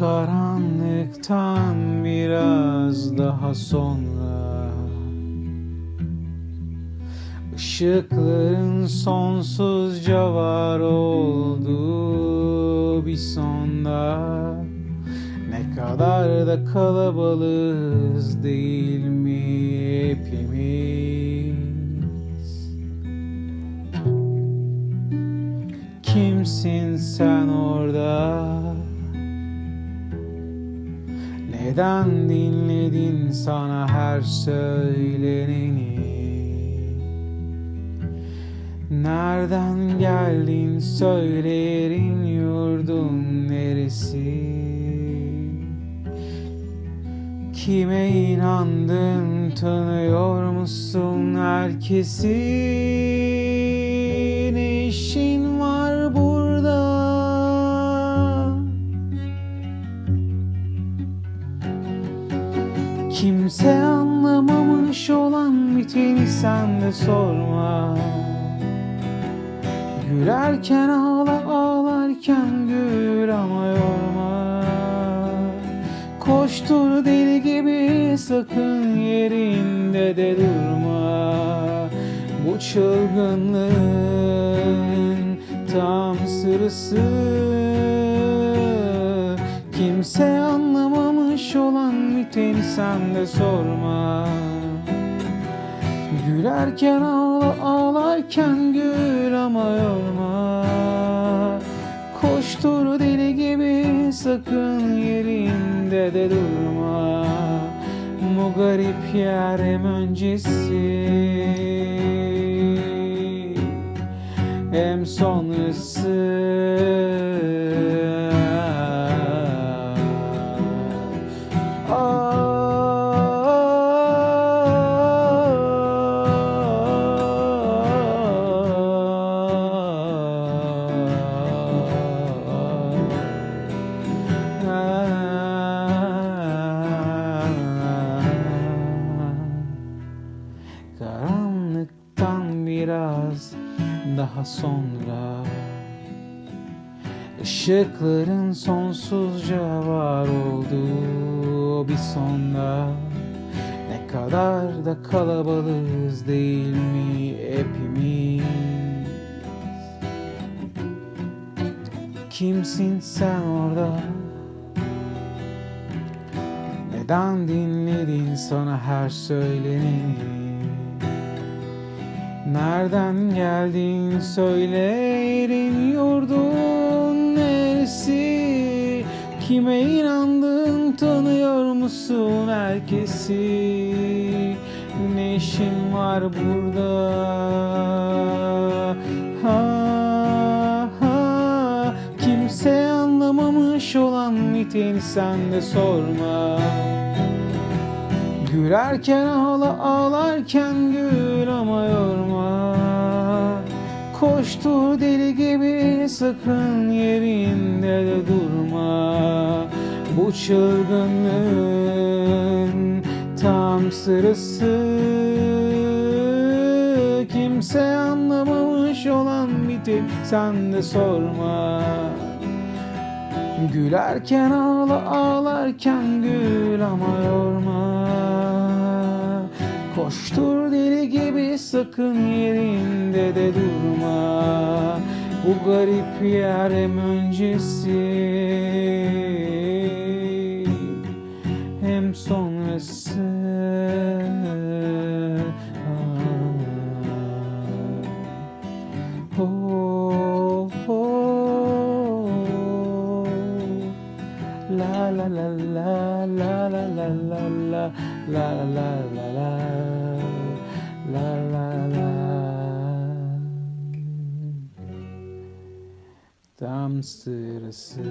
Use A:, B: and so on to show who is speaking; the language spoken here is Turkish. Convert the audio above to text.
A: Karanlıktan biraz daha sonra. Işıkların sonsuzca var olduğu bir sonda. Ne kadar da kalabalığız değil mi Neden dinledin sana her söyleneni? Nereden geldin söylerin yurdun neresi? Kime inandın tanıyor musun herkesi? Kimse anlamamış olan biteni sen de sorma. Gülerken ağla ağlarken gül ama yorma. Koştur deli gibi sakın yerinde de durma. Bu çılgınlığın tam sırası Kimse anlamamış olan biteni sen de sorma. Gülerken ağla ağlarken gül ama yorma. Koştur deli gibi sakın yerinde de durma. Bu garip yer hem öncesi. Hem sonrası daha sonra Işıkların sonsuzca var olduğu bir sonda Ne kadar da kalabalığız değil mi hepimiz Kimsin sen orada? Neden dinledin sana her söyleneni? Nereden geldin söyle yerin yurdun neresi? Kime inandın tanıyor musun herkesi? Ne işin var burada? Ha, ha. Kimse anlamamış olan biteni sen de sorma Gülerken ağla ağlarken gül ama yorma. Koştur deli gibi sakın yerinde de durma. Bu çılgınlığın tam sırası. Kimse anlamamış olan bitip sen de sorma. Gülerken ağla ağlarken gül ama yorma Koştur deli gibi sakın yerinde de durma Bu garip yer hem öncesi hem sonrası Ah. Oh, oh, la la la la la la la la la la la sırası